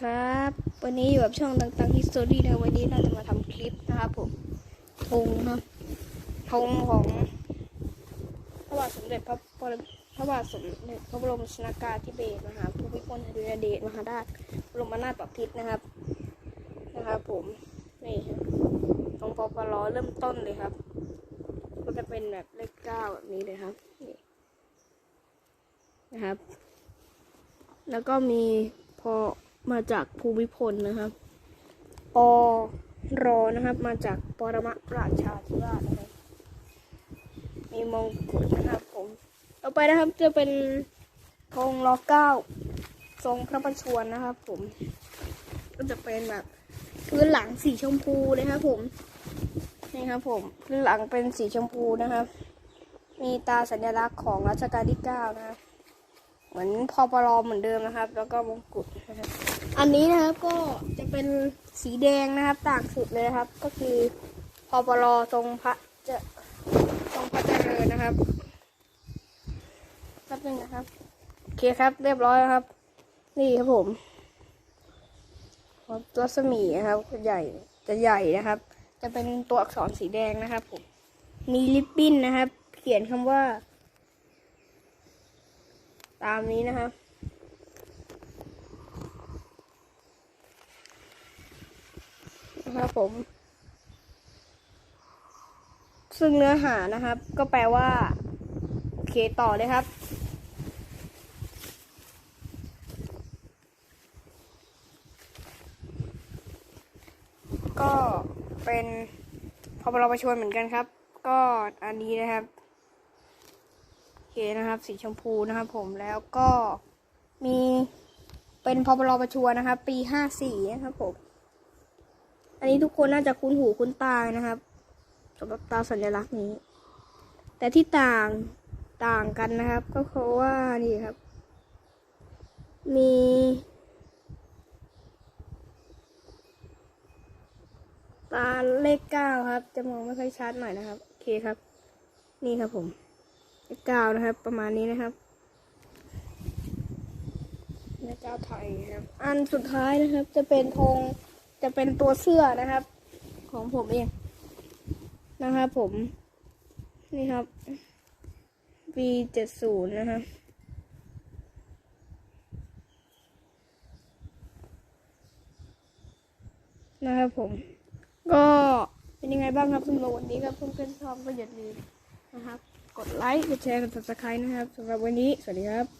ครับ วันนี้อยู่กับช่องต่างๆฮิสตอรี่นะวันนี้เราจะมาทำคลิปนะครับผมธงนะธงของพระบาทสมเด็จพระปรพระบาทสมเด็จพระบรมชนากาธิเบศรมหาภูมิพลอดุลยเดชมหาราชบรมนาถบพิตรนะครับ นะครับผมนี่ครับตรงปปลเริ่มต้นเลยครับ ก็จะเป็นแบบเลขเก้าแบบนี้เลยครับนี่นะครับ แล้วก็มีพอ มาจากภูมิพลนะครับปรอนะครับ มาจากปรมราชาธิราชนะครับ มีมงกุฎนะครับผมต่อไปนะครับจะเป็นธงรอเก้าทรงพระประชวรนะครับ ผม ก็จะเป็นแบบพื้นหลังสีชมพูเลยครับ ผมนี่ครับผมพื้นหลังเป็นสีชมพูนะครับ มีตาสัญลักษณ์ของรัชกาลที่เก้านะครับ เหมือนพอปลอเหมือนเดิมนะครับ แล้วก็มงกุฎนะครับอันนี้นะครับก็จะเป็นสีแดงนะครับ ต่างสุดเลยครับ ก็คือพอปลอทรงพระจะทรงพระเจริญนะครับแป๊บนึงนะครับโอเคครับเรียบร้อยครับ นี่ครับผมตัวสมีนะครับใหญ่จะใหญ่นะครับ จะเป็นตัวอักษรสีแดงนะครับผมมีลิปบิ้นนะครับ เขียนคำว่า ตามนี้นะครับนะครับผม ซึ่งเนื้อหานะครับ ก็แปลว่า โอเคต่อเลยครับ ก็เป็นพบรประชวรเหมือนกันครับ ก็อันนี้นะครับ เคนะครับ สีชมพูนะครับผมแล้วก็มีเป็นพบรประชวนะครับ ปีห้าสี่นะครับผม อันนี้ทุกคนน่าจะคุ้นหูคุ้นตานะครับสำหรับตาสัญลักษณ์นี้ แต่ที่ต่างต่างกันนะครับ ก็เพราะว่านี่ครับ มีตาเลขเก้าครับ จะมองไม่ค่อยชัดหน่อยนะครับ โอเคครับ นี่ครับผม ก้านะครับ ประมาณนี้นะครับเลขเก้าไทยครับ อันสุดท้ายนะครับ จะเป็นธงจะเป็นตัวเสื้อนะครับ ของผมเองนะครับผม นี่ครับ V เจ็ดศูนย์นะครับนะครับผม ก็เป็นยังไงบ้างครับสำหรับวันนี้ครับเพื่อนๆชอบก็อย่าลืมนะครับ กดไลค์ กดแชร์ กด subscribe นะครับสำหรับวันนี้ สวัสดีครับ